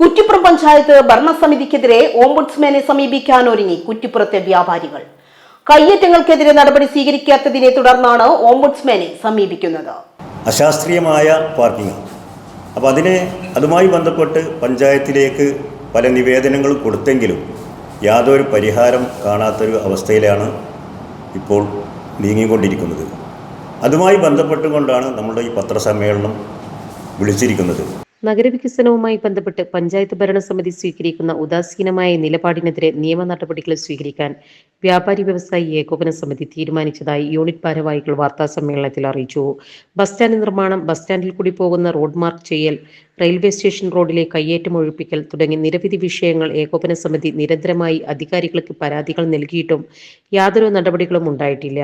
കുറ്റിപ്പുറം പഞ്ചായത്ത് ഭരണസമിതിക്കെതിരെ ഓംബുഡ്സ്മാനെ സമീപിക്കാൻ ഒരുങ്ങി കുറ്റിപ്പുറത്തെ വ്യാപാരികൾ. കയ്യേറ്റങ്ങൾക്കെതിരെ നടപടി സ്വീകരിക്കാത്തതിനെ തുടർന്നാണ് ഓംബുഡ്സ്മാനെ സമീപിക്കുന്നത്. അശാസ്ത്രീയമായ പാർക്കിംഗ്. അപ്പോൾ അതിനെ അതുമായി ബന്ധപ്പെട്ട് പഞ്ചായത്തിലേക്ക് പല നിവേദനങ്ങളും കൊടുത്തെങ്കിലും യാതൊരു പരിഹാരം കാണാത്തൊരു അവസ്ഥയിലാണ് ഇപ്പോൾ നീങ്ങിക്കൊണ്ടിരിക്കുന്നത്. അതുമായി ബന്ധപ്പെട്ടുകൊണ്ടാണ് നമ്മുടെ ഈ പത്രസമ്മേളനം വിളിച്ചിരിക്കുന്നത്. നഗരവികസനവുമായി ബന്ധപ്പെട്ട് പഞ്ചായത്ത് ഭരണസമിതി സ്വീകരിക്കുന്ന ഉദാസീനമായ നിലപാടിനെതിരെ നിയമ നടപടികൾ സ്വീകരിക്കാൻ വ്യാപാരി വ്യവസായി ഏകോപന സമിതി തീരുമാനിച്ചതായി യൂണിറ്റ് ഭാരവാഹികൾ വാർത്താ സമ്മേളനത്തിൽ അറിയിച്ചു. ബസ് സ്റ്റാൻഡ് നിർമ്മാണം ബസ് സ്റ്റാൻഡിൽ കൂടി പോകുന്ന റോഡ് മാർക്ക് ചെയ്യൽ റെയിൽവേ സ്റ്റേഷൻ റോഡിലെ കയ്യേറ്റം ഒഴിപ്പിക്കൽ തുടങ്ങി നിരവധി വിഷയങ്ങൾ ഏകോപന സമിതി നിരന്തരമായി അധികാരികൾക്ക് പരാതികൾ നൽകിയിട്ടും യാതൊരു നടപടികളും ഉണ്ടായിട്ടില്ല.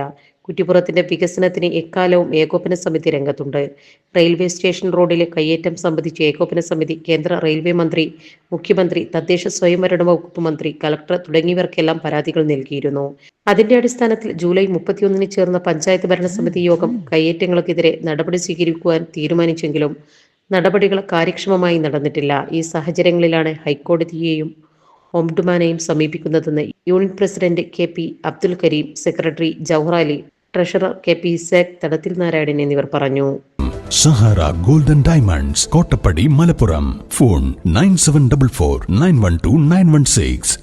കുറ്റിപ്പുറത്തിന്റെ വികസനത്തിന് എക്കാലവും ഏകോപന സമിതി രംഗത്തുണ്ട്. റെയിൽവേ സ്റ്റേഷൻ റോഡിലെ കയ്യേറ്റം സംബന്ധിച്ച് ഏകോപന സമിതി കേന്ദ്ര റെയിൽവേ മന്ത്രി മുഖ്യമന്ത്രി തദ്ദേശ സ്വയംഭരണ വകുപ്പ് മന്ത്രി കലക്ടർ തുടങ്ങിയവർക്കെല്ലാം പരാതികൾ നൽകിയിരുന്നു. അതിന്റെ അടിസ്ഥാനത്തിൽ ജൂലൈ മുപ്പത്തിയൊന്നിന് ചേർന്ന പഞ്ചായത്ത് ഭരണസമിതി യോഗം കയ്യേറ്റങ്ങൾക്കെതിരെ നടപടി സ്വീകരിക്കുവാൻ തീരുമാനിച്ചെങ്കിലും നടപടികൾ കാര്യക്ഷമമായി നടന്നിട്ടില്ല. ഈ സാഹചര്യങ്ങളിലാണ് ഹൈക്കോടതിയെയും ഒംഡുമാനെയും സമീപിക്കുന്നതെന്ന് unit president K P Abdul Karim secretary Jauhar treasurer K P Sekh Thadathil Narayanan എന്നിവർ പറഞ്ഞു. Sahara golden diamonds Kottappadi Malappuram. Phone nine seven double four nine one two nine one six.